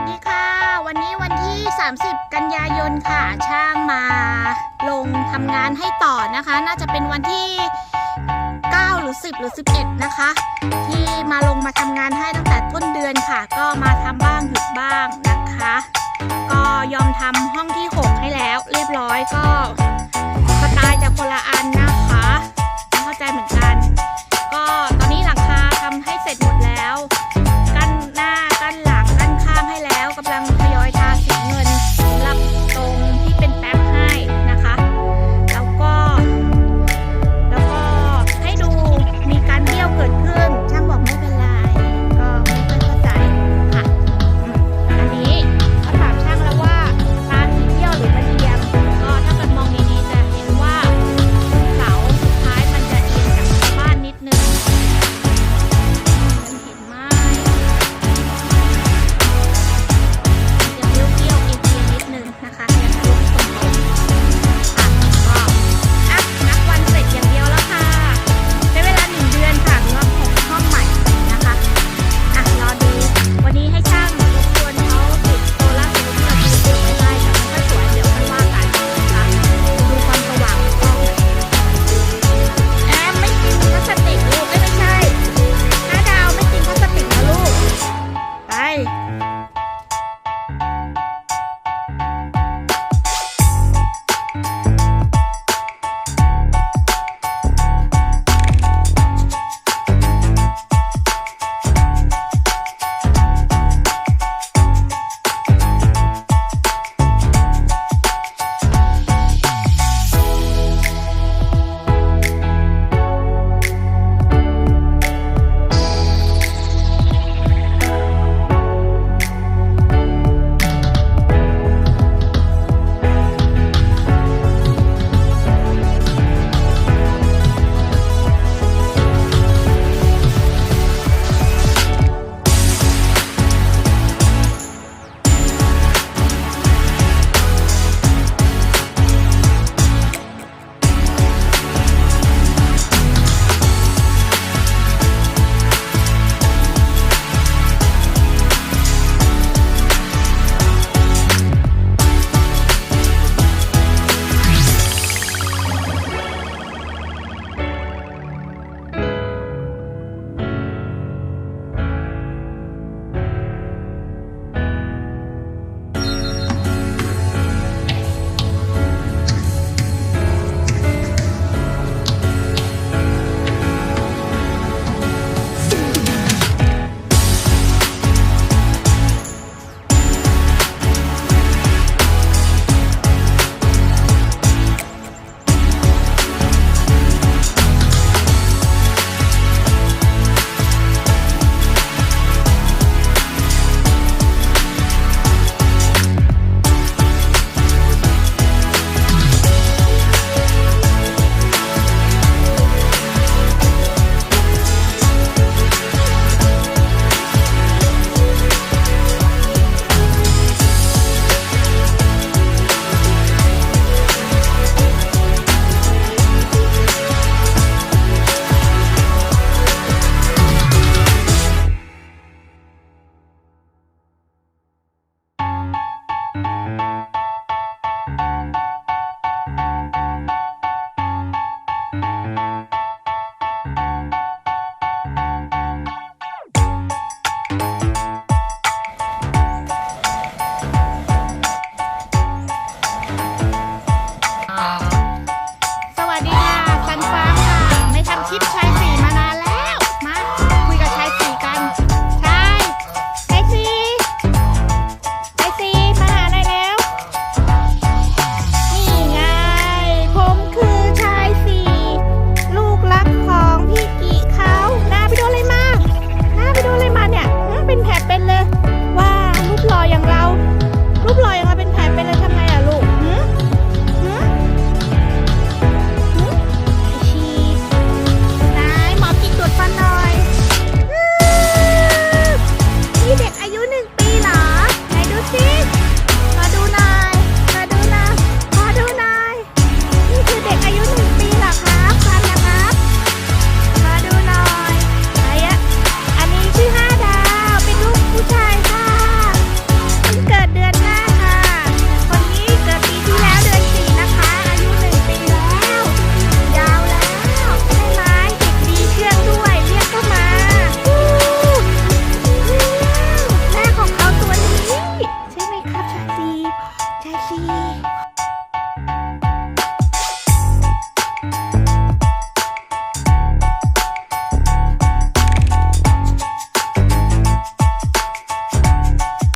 วัสดีค่ะ วันนี้วันที่ 30 กันยายนค่ะ ช่างมาลงทำงานให้ต่อนะคะ น่าจะเป็นวันที่ 9 หรือ 10 หรือ 11 นะคะ ที่มาลงมาทำงานให้ตั้งแต่ต้นเดือนค่ะ ก็มาทำบ้างหยุดบ้างนะคะ ก็ยอมทำห้องที่ 6 ให้แล้ว เรียบร้อยก็สไตล์จะคนละอันนะ